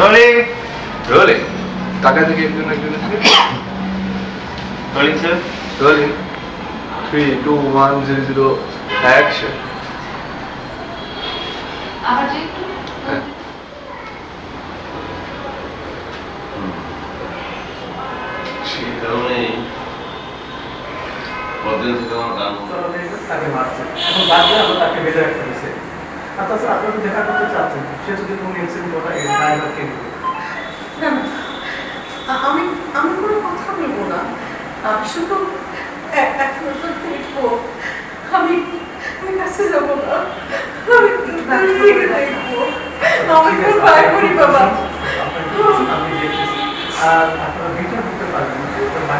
Rolling rolling টাকা থেকে একজন একজন rolling sir rolling three two one zero zero action হ্যাঁ। সেই কদিন থেকে আমার গান। তাকে মারছে। এখন বাদ আমরা তাকে বেঁধে রাখতে তাছাড়া দেখা করতে চাচ্ছেন সে যদি কোনো ইনসিডেন্ট ঘটায় এই ড্রাইভারকে নেবে? না আমি আমি কোনো কথা বলব না। শুধু দেখব। আমি আমি কাছে যাব না। আমি দেখব। আমি কোনো ভয় করি বাবা। আমি দেখতেছি আর আপনারা ভিডিও করতে পারবেন বাবা